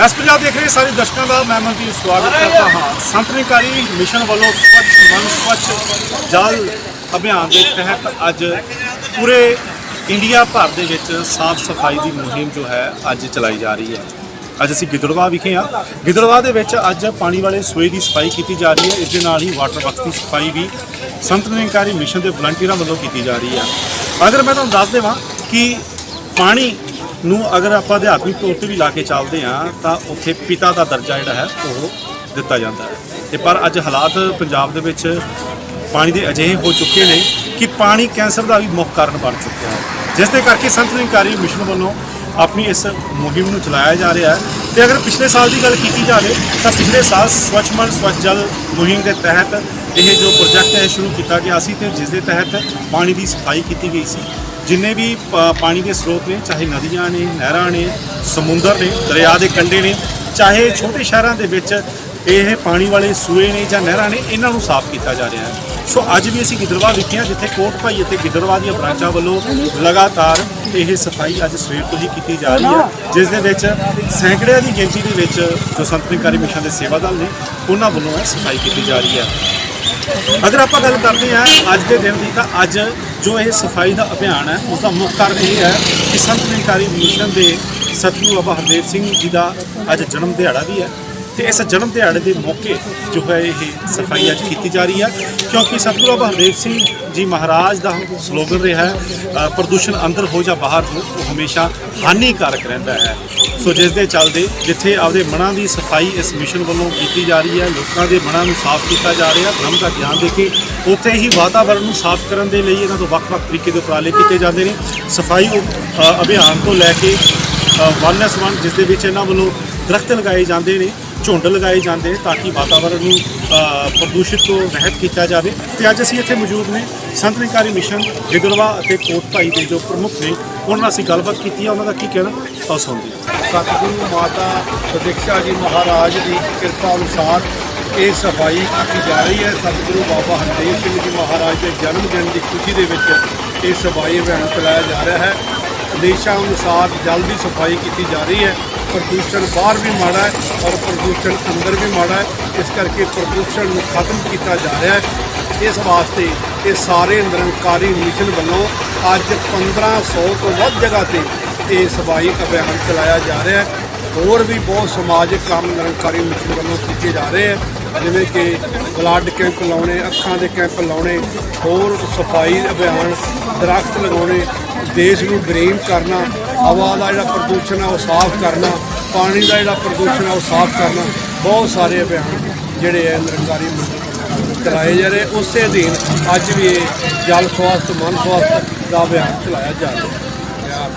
S Punjab ਦੇਖ ਰਹੇ ਸਾਰੇ ਦਰਸ਼ਕਾਂ ਦਾ ਮੈਂ ਮਨਦੀਪ ਸਵਾਗਤ ਕਰਦਾ ਹਾਂ। ਸੰਤ ਨਿਕਾਰੀ ਮਿਸ਼ਨ ਵੱਲੋਂ ਸਵੱਛ ਮਨ ਸਵੱਛ ਜਲ ਅਭਿਆਨ ਦੇ ਤਹਿਤ ਅੱਜ ਪੂਰੇ ਇੰਡੀਆ ਭਰ ਦੇ ਵਿੱਚ ਸਾਫ਼ ਸਫ਼ਾਈ ਦੀ ਮੁਹਿੰਮ ਜੋ ਹੈ ਅੱਜ ਚਲਾਈ ਜਾ ਰਹੀ ਹੈ। ਅੱਜ ਅਸੀਂ ਗਿੱਦੜਵਾ ਵਿਖੇ ਹਾਂ। ਗਿੱਦੜਵਾ ਦੇ ਵਿੱਚ ਅੱਜ ਪਾਣੀ ਵਾਲੇ ਸੋਏ ਦੀ ਸਫ਼ਾਈ ਕੀਤੀ ਜਾ ਰਹੀ ਹੈ। ਇਸ ਦੇ ਨਾਲ ਹੀ ਵਾਟਰ ਵਰਕਸ ਦੀ ਸਫ਼ਾਈ ਵੀ ਸੰਤ ਨਿਕਾਰੀ ਮਿਸ਼ਨ ਦੇ ਵਲੰਟੀਅਰਾਂ ਵੱਲੋਂ ਕੀਤੀ ਜਾ ਰਹੀ ਹੈ। ਅਗਰ ਮੈਂ ਤੁਹਾਨੂੰ ਦੱਸ ਦੇਵਾਂ ਕਿ ਪਾਣੀ ਨੂੰ ਅਗਰ ਆਪਾਂ ਅਧਿਆਤਮਿਕ ਤੌਰ ਤੇ ਵੀ ਲਾ ਕੇ ਚੱਲਦੇ ਹਾਂ, ਤਾਂ ਉੱਥੇ ਪਿਤਾ ਦਾ ਦਰਜਾ ਜਿਹੜਾ ਹੈ, ਉਹ ਦਿੱਤਾ ਜਾਂਦਾ ਹੈ। ਤੇ ਪਰ ਅੱਜ ਹਾਲਾਤ ਪੰਜਾਬ ਦੇ ਵਿੱਚ ਪਾਣੀ ਦੇ ਅਜਿਹੇ ਹੋ ਚੁੱਕੇ ਨੇ ਕਿ ਪਾਣੀ ਕੈਂਸਰ ਦਾ ਵੀ ਮੁੱਖ ਕਾਰਨ ਬਣ ਚੁੱਕਿਆ ਹੈ। ਜਿਸ ਦੇ ਕਰਕੇ ਸੰਤ ਨਿਕਾਰੀ ਮਿਸ਼ਨ ਵੱਲੋਂ ਆਪਣੀ ਇਸ ਮੁਹਿੰਮ ਨੂੰ ਚਲਾਇਆ ਜਾ ਰਿਹਾ ਹੈ। ਤੇ ਅਗਰ ਪਿਛਲੇ ਸਾਲ ਦੀ ਗੱਲ ਕੀਤੀ ਜਾਵੇ, ਤਾਂ ਪਿਛਲੇ ਸਾਲ ਸਵੱਛ ਮਨ, ਸਵੱਛ ਜਲ ਮੁਹਿੰਮ ਦੇ ਤਹਿਤ ਇਹ ਜੋ ਪ੍ਰੋਜੈਕਟ ਹੈ, ਸ਼ੁਰੂ ਕੀਤਾ ਗਿਆ ਸੀ ਤੇ ਜਿਸ ਦੇ ਤਹਿਤ ਪਾਣੀ ਦੀ ਸਫ਼ਾਈ ਕੀਤੀ ਗਈ ਸੀ। ਜਿੰਨੇ ਵੀ ਪ- ਪਾਣੀ ਦੇ ਸਰੋਤ ਨੇ, ਚਾਹੇ ਨਦੀਆਂ ਨੇ, ਨਹਿਰਾਂ ਨੇ, ਸਮੁੰਦਰ ਨੇ, ਦਰਿਆ ਦੇ ਕੰਢੇ ਨੇ, ਚਾਹੇ ਛੋਟੇ ਸ਼ਹਿਰਾਂ ਦੇ ਵਿੱਚ ਇਹ ਪਾਣੀ ਵਾਲੇ ਸੂਏ ਨੇ ਜਾਂ ਨਹਿਰਾਂ ਨੇ, ਇਹਨਾਂ ਨੂੰ ਸਾਫ਼ ਕੀਤਾ ਜਾ ਰਿਹਾ ਹੈ। ਸੋ ਅੱਜ ਵੀ ਅਸੀਂ ਗਿੱਦੜਵਾ ਵਿਖੇ ਹਾਂ, ਜਿੱਥੇ ਕੋਟ ਭਾਈ ਅਤੇ ਗਿੱਦੜਵਾ ਦੀਆਂ ਬ੍ਰਾਂਚਾਂ ਵੱਲੋਂ ਲਗਾਤਾਰ ਇਹ ਸਫ਼ਾਈ ਅੱਜ ਸਵੇਰ ਤੋਂ ਹੀ ਕੀਤੀ ਜਾ ਰਹੀ ਹੈ, ਜਿਸ ਦੇ ਵਿੱਚ ਸੈਂਕੜਿਆਂ ਦੀ ਗਿਣਤੀ ਦੇ ਵਿੱਚ ਜੋ ਸੰਤ ਨਿਕਾਰੀ ਮਿਸ਼ਨ ਦੇ ਸੇਵਾਦਾਰ ਨੇ, ਉਹਨਾਂ ਵੱਲੋਂ ਇਹ ਸਫ਼ਾਈ ਕੀਤੀ ਜਾ ਰਹੀ ਹੈ। ਅਗਰ ਆਪਾਂ ਗੱਲ ਕਰਦੇ ਹਾਂ ਅੱਜ ਦੇ ਦਿਨ ਦੀ, ਤਾਂ ਅੱਜ ਜੋ ਇਹ ਸਫ਼ਾਈ ਦਾ ਅਭਿਆਨ ਹੈ ਉਸ ਦਾ ਮੁੱਖ ਕਾਰਨ ਇਹ ਹੈ ਕਿ ਸੰਤ ਨਿਕਾਰੀ ਮਿਸ਼ਨ ਦੇ ਸਤਿਗੁਰੂ ਬਾਬਾ ਹਰਦੇਵ ਸਿੰਘ ਜੀ ਦਾ ਅੱਜ ਜਨਮ ਦਿਹਾੜਾ ਵੀ ਹੈ। ਤੇ ਇਸ ਜਨਮ ਦਿਹਾੜੇ ਦੇ ਮੌਕੇ ਜੋ ਹੈ ਇਹ ਸਫ਼ਾਈ ਅੱਜ ਕੀਤੀ ਜਾ ਰਹੀ ਹੈ, ਕਿਉਂਕਿ ਸਤਿਗੁਰੂ ਬਾਬਾ ਹਰਦੇਵ ਸਿੰਘ ਜੀ ਮਹਾਰਾਜ ਦਾ ਸਲੋਗਨ ਰਿਹਾ ਹੈ ਪ੍ਰਦੂਸ਼ਣ ਅੰਦਰ ਹੋ ਜਾਂ ਬਾਹਰ ਹੋ, ਉਹ ਹਮੇਸ਼ਾ ਹਾਨੀਕਾਰਕ ਰਹਿੰਦਾ ਹੈ। ਸੋ ਜਿਸ ਦੇ ਚੱਲਦੇ ਜਿੱਥੇ ਆਪਦੇ ਮਨਾਂ ਦੀ ਸਫ਼ਾਈ ਇਸ ਮਿਸ਼ਨ ਵੱਲੋਂ ਕੀਤੀ ਜਾ ਰਹੀ ਹੈ, ਲੋਕਾਂ ਦੇ ਮਨਾਂ ਨੂੰ ਸਾਫ਼ ਕੀਤਾ ਜਾ ਰਿਹਾ, ਧਰਮ ਦਾ ਗਿਆਨ ਦੇ ਕੇ ਉੱਥੇ ਹੀ ਵਾਤਾਵਰਣ ਨੂੰ ਸਾਫ਼ ਕਰਨ ਦੇ ਲਈ ਇਹਨਾਂ ਤੋਂ ਵੱਖ-ਵੱਖ ਤਰੀਕੇ ਦੇ ਉਪਰਾਲੇ ਕੀਤੇ ਜਾਂਦੇ ਨੇ। ਸਫ਼ਾਈ ਅਭਿਆਨ ਤੋਂ ਲੈ ਕੇ ਵਨਨੈਸ ਵਨ ਜਿਸ ਦੇ ਵਿੱਚ ਇਹਨਾਂ ਵੱਲੋਂ ਦਰਖਤ ਲਗਾਏ ਜਾਂਦੇ ਨੇ ਝੁੰਡ ਲਗਾਏ ਜਾਂਦੇ ਤਾਂ ਕਿ ਵਾਤਾਵਰਣ ਨੂੰ ਪ੍ਰਦੂਸ਼ਿਤ ਤੋਂ ਰਹਿਤ ਕੀਤਾ ਜਾਵੇ। ਤੇ ਅੱਜ ਅਸੀਂ ਇੱਥੇ ਮੌਜੂਦ ਨੇ ਸੰਤ ਨਿਕਾਰੀ ਮਿਸ਼ਨ ਗਿੱਦੜਵਾ ਅਤੇ ਕੋਟ ਭਾਈ ਦੇ ਜੋ ਪ੍ਰਮੁੱਖ ਨੇ, ਉਹਨਾਂ ਨਾਲ ਅਸੀਂ ਗੱਲਬਾਤ ਕੀਤੀ ਹੈ ਉਹਨਾਂ ਦਾ ਕੀ ਕਹਿਣਾ ਆਓ ਸੁਣਦੇ ਸਤਿਗੁਰੂ ਮਾਤਾ ਪ੍ਰਤੀਕਸ਼ਾ ਜੀ ਮਹਾਰਾਜ ਦੀ ਕਿਰਪਾ ਅਨੁਸਾਰ ਇਹ ਸਫ਼ਾਈ ਕੀਤੀ ਜਾ ਰਹੀ ਹੈ। ਸਤਿਗੁਰੂ ਬਾਬਾ ਹਰਦੇਵ ਸਿੰਘ ਜੀ ਮਹਾਰਾਜ ਦੇ ਜਨਮ ਦਿਨ ਦੀ ਖੁਸ਼ੀ ਦੇ ਵਿੱਚ ਇਹ ਸਫ਼ਾਈ ਅਭਿਆਨ ਚਲਾਇਆ ਜਾ ਰਿਹਾ ਹੈ। ਆਦੇਸ਼ਾਂ ਅਨੁਸਾਰ ਜਲਦੀ ਸਫ਼ਾਈ ਕੀਤੀ ਜਾ ਰਹੀ ਹੈ। ਪ੍ਰਦੂਸ਼ਣ ਬਾਹਰ ਵੀ ਮਾੜਾ ਹੈ ਔਰ ਪ੍ਰਦੂਸ਼ਣ ਅੰਦਰ ਵੀ ਮਾੜਾ ਹੈ। ਇਸ ਕਰਕੇ ਪ੍ਰਦੂਸ਼ਣ ਨੂੰ ਖਤਮ ਕੀਤਾ ਜਾ ਰਿਹਾ ਹੈ। ਇਸ ਵਾਸਤੇ ਇਹ ਸਾਰੇ ਨਿਰੰਕਾਰੀ ਮਿਸ਼ਨ ਵੱਲੋਂ ਅੱਜ 1500 ਤੋਂ ਵੱਧ ਜਗ੍ਹਾ ਤੇ ਇਹ ਸਫ਼ਾਈ ਅਭਿਆਨ ਚਲਾਇਆ ਜਾ ਰਿਹਾ ਹੈ। ਹੋਰ ਵੀ ਬਹੁਤ ਸਮਾਜਿਕ ਕੰਮ ਨਿਰੰਕਾਰੀ ਮਿਸ਼ਨ ਵੱਲੋਂ ਕੀਤੇ ਜਾ ਰਹੇ ਹੈ। ਜਿਵੇਂ ਕਿ ਬਲੱਡ ਕੈਂਪ ਲਾਉਣੇ, ਅੱਖਾਂ ਦੇ ਕੈਂਪ ਲਾਉਣੇ, ਹੋਰ ਸਫ਼ਾਈ ਅਭਿਆਨ ਦਰਖਤ ਲਗਾਉਣੇ, ਦੇਸ਼ ਨੂੰ ਗ੍ਰੀਨ ਕਰਨਾ ਹਵਾ ਦਾ ਜਿਹੜਾ ਪ੍ਰਦੂਸ਼ਣ ਹੈ ਉਹ ਸਾਫ਼ ਕਰਨਾ, ਪਾਣੀ ਦਾ ਜਿਹੜਾ ਪ੍ਰਦੂਸ਼ਣ ਹੈ ਉਹ ਸਾਫ਼ ਕਰਨਾ, ਬਹੁਤ ਸਾਰੇ ਅਭਿਆਨ ਜਿਹੜੇ ਹੈ ਨਿਰੰਕਾਰੀ ਮਿਸ਼ਨ ਚਲਾਏ ਜਾ ਰਹੇ। ਉਸੇ ਅਧੀਨ ਅੱਜ ਵੀ ਇਹ ਜਲ ਸਵਾਸਥ, ਮਨ ਸਵਾਸਥ ਦਾ ਅਭਿਆਨ ਚਲਾਇਆ ਜਾ ਰਿਹਾ। ਹੈ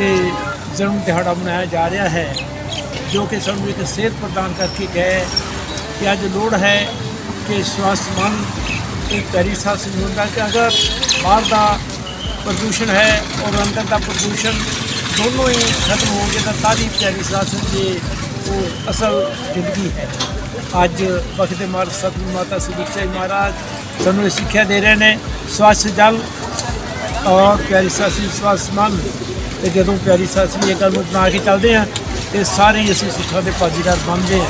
ਇਹ ਜਨਮ ਦਿਹਾੜਾ ਮਨਾਇਆ ਜਾ ਰਿਹਾ ਹੈ, ਜੋ ਕਿ ਸਾਨੂੰ ਇੱਕ ਸਿਹਤ ਪ੍ਰਦਾਨ ਕਰਕੇ ਗਏ ਕਿ ਅੱਜ ਲੋੜ ਹੈ ਕਿ ਸਵਾਸਥ ਮਨ ਇਹ ਪਿਆਰੀ ਸਾਹ ਸਿੰਘ ਹੁੰਦਾ ਕਿ ਅਗਰ ਬਾਹਰ ਦਾ ਪ੍ਰਦੂਸ਼ਣ ਹੈ ਔਰ ਅੰਦਰ ਦਾ ਪ੍ਰਦੂਸ਼ਣ ਦੋਨੋਂ ਹੀ ਖਤਮ ਹੋ ਗਏ ਤਾਂ ਤਾਰੀ ਪਿਆਰੀ ਸਾਹ ਸਿੰਘ ਜੀ ਉਹ ਅਸਲ ਜ਼ਿੰਦਗੀ ਹੈ। ਅੱਜ ਬਖਤੇ ਮਾਰ ਸਤਿਗੁਰੂ ਮਾਤਾ ਸਿੱਖਿਆ ਮਹਾਰਾਜ ਸਾਨੂੰ ਇਹ ਸਿੱਖਿਆ ਦੇ ਰਹੇ ਨੇ, ਸਵੱਛ ਜਲ ਔਰ ਪਿਆਰੀ ਸਾਸੀ ਵਿਸ਼ਵਾਸ ਮੰਨ ਤੇ ਜਦੋਂ ਪਿਆਰੀ ਸਾਸੀ ਇਹ ਗੱਲ ਨੂੰ ਬਣਾ ਕੇ ਚੱਲਦੇ ਆ, ਤੇ ਸਾਰੇ ਹੀ ਅਸੀਂ ਸੁੱਖਾਂ ਦੇ ਭਾਗੀਦਾਰ ਬਣਦੇ ਆ।